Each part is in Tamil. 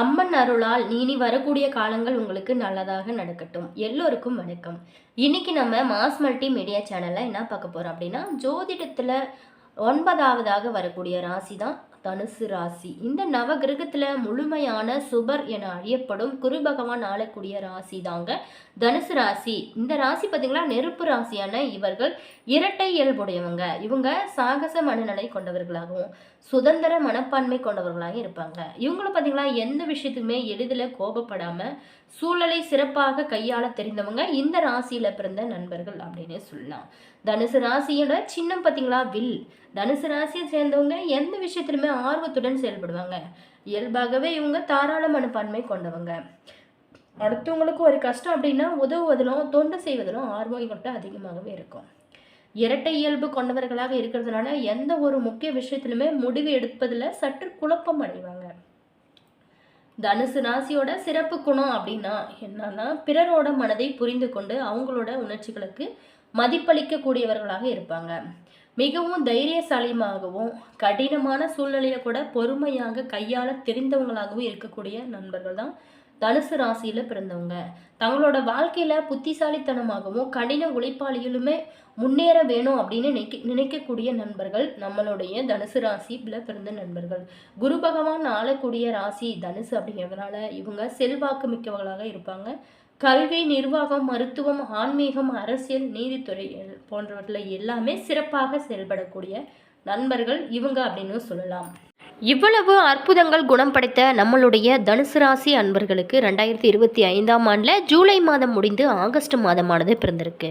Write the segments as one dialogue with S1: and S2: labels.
S1: அம்மன் அருளால் இனி வரக்கூடிய காலங்கள் உங்களுக்கு நல்லதாக நடக்கட்டும். எல்லோருக்கும் வணக்கம். இன்னைக்கு நம்ம மாஸ் மல்டி மீடியா சேனலில் என்ன பார்க்க போகிறோம் அப்படின்னா ஜோதிடத்தில் ஒன்பதாவதாக வரக்கூடிய ராசி தான் தனுசு ராசி. இந்த நவகிரகத்தில் முழுமையான சுபர் என அறியப்படும் குரு பகவான் ஆளக்கூடிய ராசி தாங்க தனுசு ராசி. இந்த ராசி பார்த்தீங்களா நெருப்பு ராசியான இவர்கள் இரட்டை இயல்புடையவங்க. இவங்க சாகச மனநிலை கொண்டவர்களாகவும் சுதந்திர மனப்பான்மை கொண்டவர்களாக இருப்பாங்க. இவங்களும் பார்த்தீங்களா எந்த விஷயத்துக்குமே எளிதில் கோபப்படாமல் சூழலை சிறப்பாக கையாள தெரிந்தவங்க இந்த ராசியில் பிறந்த நண்பர்கள் அப்படின்னு சொல்லலாம். தனுசு ராசியோட சின்னம் பார்த்தீங்களா? வில். தனுசு ராசியை சேர்ந்தவங்க எந்த விஷயத்திலுமே ஆர்வத்துடன் செயல்படுவாங்க. இயல்பாகவே இவங்க தாராள மனப்பான்மை கொண்டவங்க. அடுத்தவங்களுக்கு ஒரு கஷ்டம் அப்படின்னா உதவுவதிலும் தொண்டு செய்வதிலும் ஆர்வம் கொண்ட அதிகமாகவே இருக்கும். இரட்டை இயல்பு கொண்டவர்களாக இருக்கிறதுனால எந்த ஒரு முக்கிய விஷயத்திலுமே முடிவு எடுப்பதில் சற்று குழப்பம் அடைவாங்க. தனுசு ராசியோட சிறப்பு குணம் அப்படின்னா என்னன்னா பிறரோட மனதை புரிந்து கொண்டு அவங்களோட உணர்ச்சிகளுக்கு மதிப்பளிக்கக்கூடியவர்களாக இருப்பாங்க. மிகவும் தைரியசாலியமாகவும் கடினமான சூழ்நிலையை கூட பொறுமையாக கையாள தெரிந்தவங்களாகவும் இருக்கக்கூடிய நண்பர்கள் தான் தனுசு ராசியில் பிறந்தவங்க. தங்களோட வாழ்க்கையில் புத்திசாலித்தனமாகவும் கடின உழைப்பாளிகளுமே முன்னேற வேணும் அப்படின்னு நினைக்க நினைக்கக்கூடிய நண்பர்கள் நம்மளுடைய தனுசு ராசியில் பிறந்த நண்பர்கள். குரு பகவான் ஆளக்கூடிய ராசி தனுசு அப்படிங்கிறதுனால இவங்க செல்வாக்கு மிக்கவர்களாக இருப்பாங்க. கல்வி நிர்வாகம் மருத்துவம் ஆன்மீகம் அரசியல் நீதித்துறை போன்றவற்றில் எல்லாமே சிறப்பாக செயல்படக்கூடிய நண்பர்கள் இவங்க அப்படின்னு சொல்லலாம். இவ்வளவு அற்புதங்கள் குணம் படைத்த நம்மளுடைய தனுசு ராசி அன்பர்களுக்கு ரெண்டாயிரத்தி இருபத்தி ஐந்தாம் ஆண்டில் ஜூலை மாதம் முடிந்து ஆகஸ்ட் மாதமானது பிறந்திருக்கு.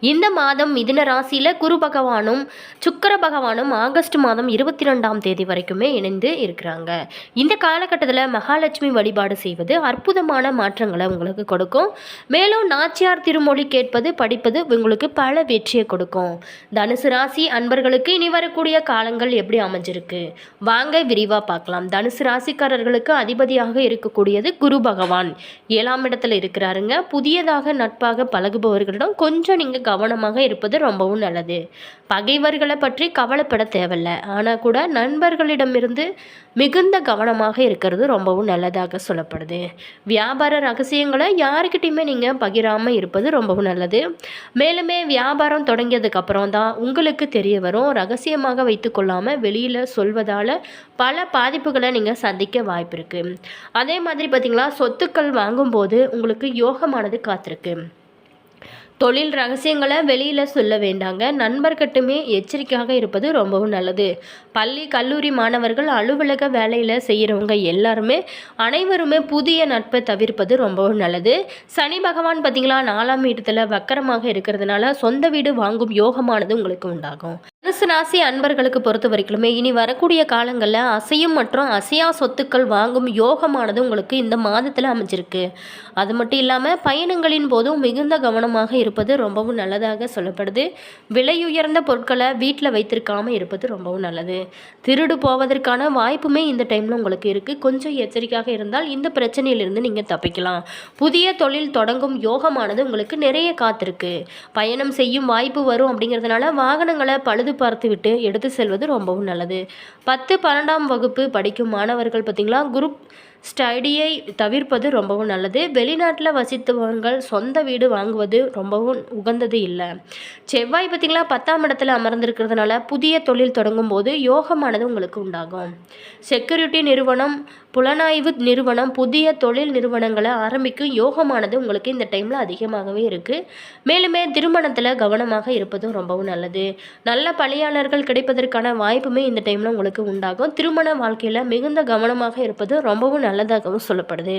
S1: இந்த மாதம் மிதுன ராசியில் குரு பகவானும் சுக்கர பகவானும் ஆகஸ்ட் மாதம் இருபத்தி ரெண்டாம் தேதி வரைக்குமே இணைந்து இருக்கிறாங்க. இந்த காலகட்டத்தில் மகாலட்சுமி வழிபாடு செய்வது அற்புதமான மாற்றங்களை உங்களுக்கு கொடுக்கும். மேலும் நாச்சியார் திருமொழி கேட்பது படிப்பது உங்களுக்கு பல வெற்றியை கொடுக்கும். தனுசு ராசி அன்பர்களுக்கு இனி வரக்கூடிய காலங்கள் எப்படி அமைஞ்சிருக்கு? வாங்க விரிவாக பார்க்கலாம். தனுசு ராசிக்காரர்களுக்கு அதிபதியாக இருக்கக்கூடியது குரு பகவான். ஏழாம் இடத்துல இருக்கிறாருங்க. புதியதாக நட்பாக பழகுபவர்களிடம் கொஞ்சம் நீங்கள் கவனமாக இருப்பது ரொம்பவும் நல்லது. பகைவர்களை பற்றி கவலைப்பட தேவையில்ல. ஆனால் கூட நண்பர்களிடமிருந்து மிகுந்த கவனமாக இருக்கிறது ரொம்பவும் நல்லதாக சொல்லப்படுது. வியாபார ரகசியங்களை யாருக்கிட்டையுமே நீங்கள் பகிராமல் இருப்பது ரொம்பவும் நல்லது. மேலுமே வியாபாரம் தொடங்கியதுக்கப்புறம் தான் உங்களுக்கு தெரிய வரும். ரகசியமாக வைத்து கொள்ளாமல் வெளியில் சொல்வதால் பல பாதிப்புகளை நீங்கள் சந்திக்க வாய்ப்பு இருக்குது அதே மாதிரி பார்த்திங்களா சொத்துக்கள் வாங்கும்போது உங்களுக்கு யோகமானது காத்திருக்கு. தொழில் ரகசியங்களை வெளியில் சொல்ல வேண்டாங்க. நண்பர்கிட்டமே எச்சரிக்கையாக இருப்பது ரொம்பவும் நல்லது. பள்ளி கல்லூரி மாணவர்கள் அலுவலக வேலையில் செய்கிறவங்க எல்லாருமே அனைவருமே புதிய நட்பை தவிர்ப்பது ரொம்பவும் நல்லது. சனி பகவான் பார்த்திங்களா நாலாம் இடத்துல வக்கரமாக இருக்கிறதுனால சொந்த வீடு வாங்கும் யோகமானது உங்களுக்கு உண்டாகும். தனுசு ராசி அன்பர்களுக்கு பொறுத்த வரைக்குமே இனி வரக்கூடிய காலங்களில் அசையும் மற்றும் அசையா சொத்துக்கள் வாங்கும் யோகமானது உங்களுக்கு இந்த மாதத்தில் அமைஞ்சிருக்கு. அது மட்டும் இல்லாமல் பயணங்களின் போதும் மிகுந்த கவனமாக இருப்பது ரொம்பவும் நல்லதாக சொல்லப்படுது. விலையுயர்ந்த பொருட்களை வீட்டில் வைத்திருக்காமல் இருப்பது ரொம்பவும் நல்லது. திருடு போவதற்கான வாய்ப்புமே இந்த டைமில் உங்களுக்கு இருக்குது கொஞ்சம் எச்சரிக்கையாக இருந்தால் இந்த பிரச்சனையிலிருந்து நீங்கள் தப்பிக்கலாம். புதிய தொழில் தொடங்கும் யோகமானது உங்களுக்கு நிறைய காத்திருக்கு. பயணம் செய்யும் வாய்ப்பு வரும் அப்படிங்கிறதுனால வாகனங்களை பழுது பார்த்துவிட்டு எடுத்து செல்வது ரொம்பவும் நல்லது. பத்து பன்னெண்டாம் வகுப்பு படிக்கும் மாணவர்கள் பார்த்திங்களா? குரூப் ஸ்டடியை தவிர்ப்பது ரொம்பவும் நல்லது. வெளிநாட்டில் வசித்தவங்கள் சொந்த வீடு வாங்குவது ரொம்பவும் உகந்தது இல்லை. செவ்வாய் பார்த்திங்களா பத்தாம் இடத்துல அமர்ந்திருக்கிறதுனால புதிய தொழில் தொடங்கும் போது யோகமானது உங்களுக்கு உண்டாகும். செக்யூரிட்டி நிறுவனம் புலனாய்வு நிறுவனம் புதிய தொழில் நிறுவனங்களை ஆரம்பிக்கும் யோகமானது உங்களுக்கு இந்த டைமில் அதிகமாகவே இருக்குது மேலுமே திருமணத்தில் கவனமாக இருப்பதும் ரொம்பவும் நல்லது. நல்ல பணியாளர்கள் கிடைப்பதற்கான வாய்ப்புமே இந்த டைமில் உங்களுக்கு உண்டாகும். திருமண வாழ்க்கையில் மிகுந்த கவனமாக இருப்பது ரொம்பவும் நல்லதாகவும் சொல்லப்படுது.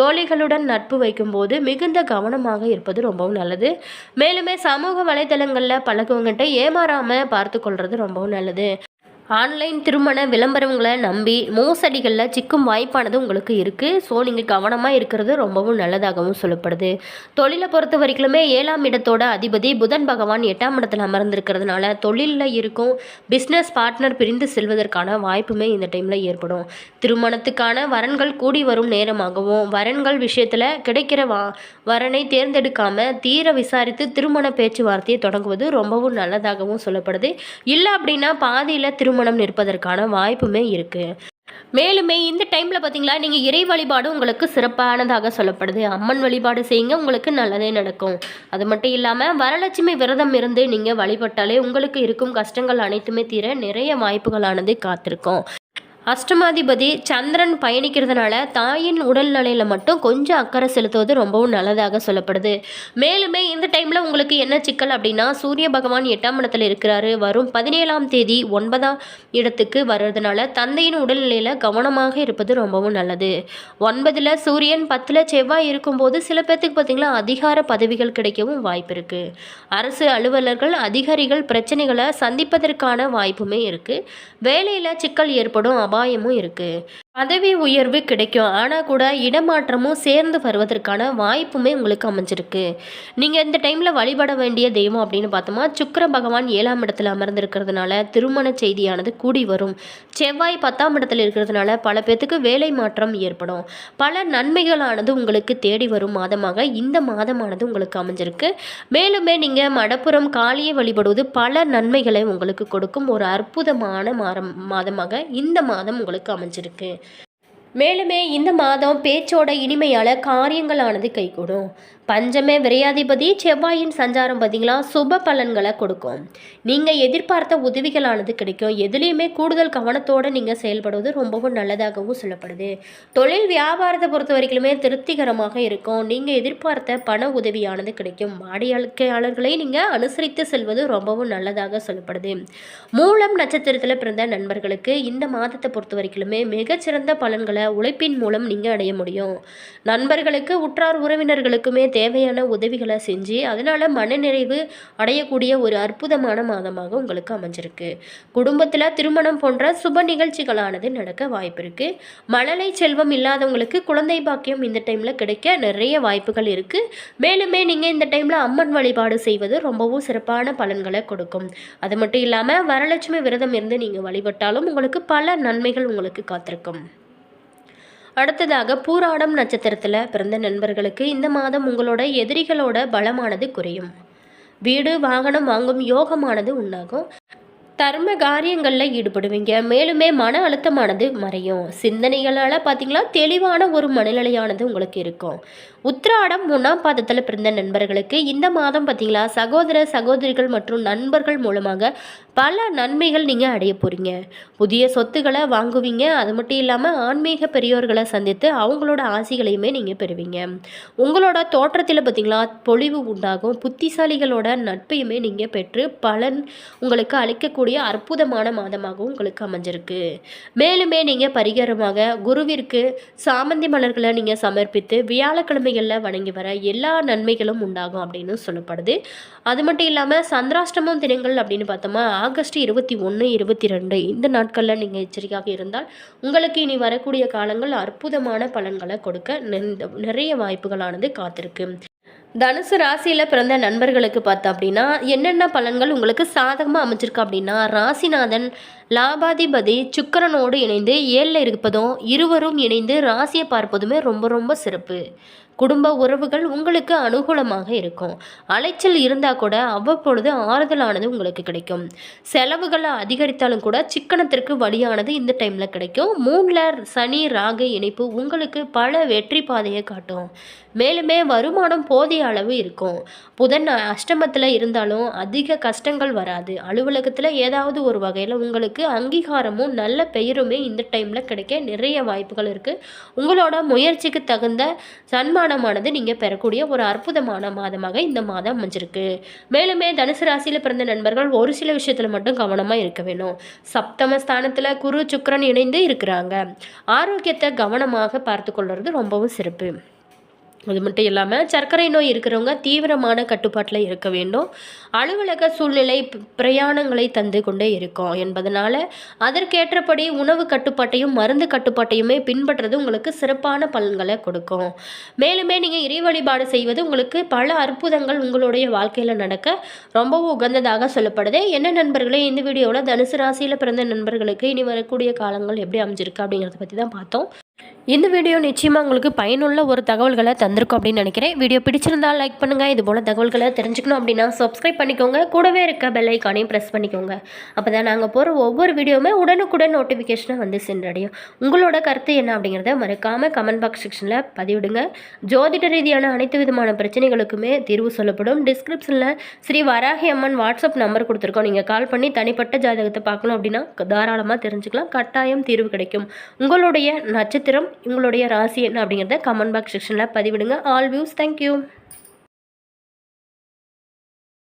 S1: தோழிகளுடன் நட்பு வைக்கும்போது மிகுந்த கவனமாக இருப்பது ரொம்பவும் நல்லது. மேலுமே சமூக வலைதளங்களில் பழகுவங்கிட்ட ஏமாறாமல் பார்த்து கொள்வது ரொம்பவும் நல்லது. ஆன்லைன் திருமண விளம்பரங்களை நம்பி மோசடிகளில் சிக்கும் வாய்ப்பானது உங்களுக்கு இருக்குது ஸோ நீங்கள் கவனமாக இருக்கிறது ரொம்பவும் நல்லதாகவும் சொல்லப்படுது. தொழிலை பொறுத்த வரைக்குமே ஏழாம் இடத்தோட அதிபதி புதன் பகவான் எட்டாம் இடத்துல அமர்ந்திருக்கிறதுனால தொழிலில் இருக்கும் பிஸ்னஸ் பார்ட்னர் பிரிந்து செல்வதற்கான வாய்ப்புமே இந்த டைமில் ஏற்படும். திருமணத்துக்கான வரன்கள் கூடி வரும் நேரமாகவும் வரன்கள் விஷயத்தில் கிடைக்கிற வா வரனை தேர்ந்தெடுக்காம தீர விசாரித்து திருமண பேச்சுவார்த்தையை தொடங்குவது ரொம்பவும் நல்லதாகவும் சொல்லப்படுது. இல்லை அப்படின்னா பாதியில் திருமணம் நிற்பதற்கான வாய்ப்புமே இருக்குது மேலுமே இந்த டைமில் பார்த்தீங்களா நீங்கள் இறை வழிபாடு உங்களுக்கு சிறப்பானதாக சொல்லப்படுது. அம்மன் வழிபாடு செய்யுங்க உங்களுக்கு நல்லதே நடக்கும். அது மட்டும் இல்லாமல் வரலட்சுமி விரதம் இருந்து நீங்கள் வழிபட்டாலே உங்களுக்கு இருக்கும் கஷ்டங்கள் அனைத்துமே தீர நிறைய வாய்ப்புகளானது காத்திருக்கும். அஷ்டமாதிபதி சந்திரன் பயணிக்கிறதுனால தாயின் உடல்நிலையில் மட்டும் கொஞ்சம் அக்கறை செலுத்துவது ரொம்பவும் நல்லதாக சொல்லப்படுது. மேலுமே இந்த டைமில் உங்களுக்கு என்ன சிக்கல் அப்படின்னா சூரிய பகவான் எட்டாம் இடத்துல இருக்கிறாரு. வரும் பதினேழாம் தேதி ஒன்பதாம் இடத்துக்கு வர்றதுனால தந்தையின் உடல்நிலையில் கவனமாக இருப்பது ரொம்பவும் நல்லது. ஒன்பதில் சூரியன் பத்தில் செவ்வாய் இருக்கும்போது சில பேர்த்துக்கு பார்த்தீங்களா அதிகார பதவிகள் கிடைக்கவும் வாய்ப்பு இருக்குது அரசு அலுவலர்கள் அதிகாரிகள் பிரச்சனைகளை சந்திப்பதற்கான வாய்ப்புமே இருக்குது வேலையில் சிக்கல் ஏற்படும். அபாயமும் இருக்குது பதவி உயர்வு கிடைக்கும். ஆனால் கூட இடமாற்றமும் சேர்ந்து வருவதற்கான வாய்ப்புமே உங்களுக்கு அமைஞ்சிருக்கு. நீங்கள் இந்த டைமில் வழிபட வேண்டிய தெய்வம் அப்படின்னு பார்த்தோமா சுக்கர பகவான் ஏழாம் இடத்துல அமர்ந்திருக்கிறதுனால திருமண செய்தியானது கூடி வரும். செவ்வாய் பத்தாம் இடத்துல இருக்கிறதுனால பல பேர்த்துக்கு வேலை மாற்றம் ஏற்படும். பல நன்மைகளானது உங்களுக்கு தேடி வரும் மாதமாக இந்த மாதமானது உங்களுக்கு அமைஞ்சிருக்கு. மேலுமே நீங்கள் மடப்புறம் காளியை வழிபடுவது பல நன்மைகளை உங்களுக்கு கொடுக்கும். ஒரு அற்புதமான மாதம் மாதமாக இந்த மாதம் உங்களுக்கு அமைஞ்சிருக்கு. மேலுமே இந்த மாதம் பேச்சோட இனிமையால் காரியங்களானது கைகூடும். பஞ்சமே விரையாதிபதி செவ்வாயின் சஞ்சாரம் பார்த்தீங்களா? சுப பலன்களை கொடுக்கும். நீங்கள் எதிர்பார்த்த உதவிகளானது கிடைக்கும். எதுலேயுமே கூடுதல் கவனத்தோடு நீங்கள் செயல்படுவது ரொம்பவும் நல்லதாகவும் சொல்லப்படுது. தொழில் வியாபாரத்தை பொறுத்த வரைக்குமே திருப்திகரமாக இருக்கும். நீங்கள் எதிர்பார்த்த பண உதவியானது கிடைக்கும். வாடிக்கையாளர்களை நீங்கள் அனுசரித்து செல்வது ரொம்பவும் நல்லதாக சொல்லப்படுது. மூலம் நட்சத்திரத்தில் பிறந்த நண்பர்களுக்கு இந்த மாதத்தை பொறுத்த வரைக்குமே மிகச்சிறந்த பலன்களை உழைப்பின் மூலம் நீங்கள் அடைய முடியும். நண்பர்களுக்கு உற்றார் உறவினர்களுக்குமே தேவையான உதவிகளை செஞ்சு அதனால் மனநிறைவு அடையக்கூடிய ஒரு அற்புதமான மாதமாக உங்களுக்கு அமைஞ்சிருக்கு. குடும்பத்தில் திருமணம் போன்ற சுப நிகழ்ச்சிகளானது நடக்க வாய்ப்பு இருக்குது மழலை செல்வம் இல்லாதவங்களுக்கு குழந்தை பாக்கியம் இந்த டைமில் கிடைக்க நிறைய வாய்ப்புகள் இருக்குது மேலுமே நீங்கள் இந்த டைமில் அம்மன் வழிபாடு செய்வது ரொம்பவும் சிறப்பான பலன்களை கொடுக்கும். அது மட்டும் இல்லாமல் வரலட்சுமி விரதம் இருந்து நீங்கள் வழிபட்டாலும் உங்களுக்கு பல நன்மைகள் உங்களுக்கு காத்திருக்கும். அடுத்ததாக பூராடம் நட்சத்திரத்தில் பிறந்த நண்பர்களுக்கு இந்த மாதம் உங்களோட எதிரிகளோட பலமானது குறையும். வீடு வாகனம் வாங்கும் யோகமானது உண்டாகும். தர்ம காரியங்களில் ஈடுபடுவீங்க. மேலுமே மன அழுத்தமானது மறையும். சிந்தனைகளால் பார்த்தீங்களா தெளிவான ஒரு மனநிலையானது உங்களுக்கு இருக்கும். உத்திராடம் மூணாம் பாதத்தில் பிறந்த நண்பர்களுக்கு இந்த மாதம் பார்த்தீங்களா சகோதர சகோதரிகள் மற்றும் நண்பர்கள் மூலமாக பல நன்மைகள் நீங்கள் அடைய போகிறீங்க புதிய சொத்துக்களை வாங்குவீங்க. அது மட்டும் இல்லாமல் ஆன்மீக பெரியோர்களை சந்தித்து அவங்களோட ஆசைகளையுமே நீங்கள் பெறுவீங்க. உங்களோட தோற்றத்தில் பார்த்தீங்களா பொழிவு உண்டாகும். புத்திசாலிகளோட நட்பையுமே நீங்கள் பெற்று பலன் உங்களுக்கு அளிக்கக்கூடிய அற்புதமான மாதமாகவும் உங்களுக்கு அமைஞ்சிருக்கு. மேலுமே நீங்கள் பரிகாரமாக குருவிற்கு சாமந்தி மலர்களை நீங்கள் சமர்ப்பித்து வியாழக்கிழமைகளில் வணங்கி வர எல்லா நன்மைகளும் உண்டாகும் அப்படின்னு சொல்லப்படுது. அது மட்டும் இல்லாமல் சந்திராஷ்டமம் தினங்கள் அப்படின்னு பார்த்தோமா ஆகஸ்ட் இருபத்தி ஒன்று இருபத்தி ரெண்டு. இந்த நாட்களில் நீங்கள் எச்சரிக்கையாக இருந்தால் உங்களுக்கு இனி வரக்கூடிய காலங்கள் அற்புதமான பலன்களை கொடுக்க நிறைய வாய்ப்புகளானது காத்திருக்கு. தனுசு ராசியில் பிறந்த நண்பர்களுக்கு பார்த்தோம் அப்படின்னா என்னென்ன பலன்கள் உங்களுக்கு சாதகமாக அமைச்சிருக்கா அப்படின்னா ராசிநாதன் லாபாதிபதி சுக்கரனோடு இணைந்து ஏழில் இருப்பதும் இருவரும் இணைந்து ராசியை பார்ப்பதுமே ரொம்ப ரொம்ப சிறப்பு. குடும்ப உறவுகள் உங்களுக்கு அனுகூலமாக இருக்கும். அலைச்சல் இருந்தால் கூட அவ்வப்பொழுது ஆறுதலானது உங்களுக்கு கிடைக்கும். செலவுகளை அதிகரித்தாலும் கூட சிக்கனத்திற்கு வழியானது இந்த டைமில் கிடைக்கும். மூணில் சனி ராகு இணைப்பு உங்களுக்கு பல வெற்றி பாதையை காட்டும். மேலுமே வருமானம் போதிய அளவு இருக்கும். புதன் அஷ்டமத்தில் இருந்தாலும் அதிக கஷ்டங்கள் வராது. அலுவலகத்தில் ஏதாவது ஒரு வகையில் உங்களுக்கு அங்கீகாரமும் நல்ல பெயருமே இந்த டைமில் கிடைக்க நிறைய வாய்ப்புகள் இருக்குது உங்களோட முயற்சிக்கு தகுந்த சன்மானமானது நீங்கள் பெறக்கூடிய ஒரு அற்புதமான மாதமாக இந்த மாதம் அமைஞ்சிருக்கு. மேலுமே தனுசு ராசியில் பிறந்த நண்பர்கள் ஒரு சில விஷயத்தில் மட்டும் கவனமாக இருக்க வேணும். சப்தம ஸ்தானத்தில் குரு சுக்கரன் இணைந்து இருக்கிறாங்க. ஆரோக்கியத்தை கவனமாக பார்த்து கொள்வது ரொம்பவும் சிறப்பு. அது மட்டும் இல்லாமல் சர்க்கரை நோய் இருக்கிறவங்க தீவிரமான கட்டுப்பாட்டில் இருக்க வேண்டும். அலுவலக சூழ்நிலை பிரயாணங்களை தந்து கொண்டே இருக்கும். என்பதனால் அதற்கேற்றபடி உணவு கட்டுப்பாட்டையும் மருந்து கட்டுப்பாட்டையுமே பின்பற்றுறது உங்களுக்கு சிறப்பான பலன்களை கொடுக்கும். மேலுமே நீங்கள் இறை வழிபாடு செய்வது உங்களுக்கு பல அற்புதங்கள் உங்களுடைய வாழ்க்கையில் நடக்க ரொம்பவும் உகந்ததாக சொல்லப்படுது. என்ன நண்பர்களே இந்த வீடியோவில் தனுசு ராசியில் பிறந்த நண்பர்களுக்கு இனி வரக்கூடிய காலங்கள் எப்படி அமைஞ்சிருக்கு அப்படிங்கிறத பற்றி தான் பார்த்தோம். இந்த வீடியோ நிச்சயமாக உங்களுக்கு பயனுள்ள ஒரு தகவல்களை தந்திருக்கும் அப்படின்னு நினைக்கிறேன். வீடியோ பிடிச்சிருந்தால் லைக் பண்ணுங்கள் இது போல் தகவல்களை தெரிஞ்சுக்கணும் அப்படின்னா சப்ஸ்கிரைப் பண்ணிக்கோங்க. கூடவே இருக்க பெல் ஐக்கானையும் ப்ரெஸ் பண்ணிக்கோங்க. அப்போ தான் நாங்கள் போகிற ஒவ்வொரு வீடியோவுமே உடனுக்குடன் நோட்டிஃபிகேஷனை வந்து சென்றடையும். உங்களோட கருத்து என்ன அப்படிங்கிறத மறக்காமல் கமெண்ட் பாக்ஸ் செக்ஷனில் பதிவிடுங்க. ஜோதிட ரீதியான அனைத்து விதமான பிரச்சனைகளுக்குமே தீர்வு சொல்லப்படும். டிஸ்கிரிப்ஷனில் ஸ்ரீ வராகி அம்மன் வாட்ஸ்அப் நம்பர் கொடுத்துருக்கோம். நீங்கள் கால் பண்ணி தனிப்பட்ட ஜாதகத்தை பார்க்கணும் அப்படின்னா தாராளமாக தெரிஞ்சுக்கலாம். கட்டாயம் தீர்வு கிடைக்கும். உங்களுடைய நட்சத்திரம் உங்களுடைய ராசி என்ன அப்படிங்கிறத கமெண்ட் பாக்ஸ் செக்ஷனில் பதிவிடுங்க. All views thank you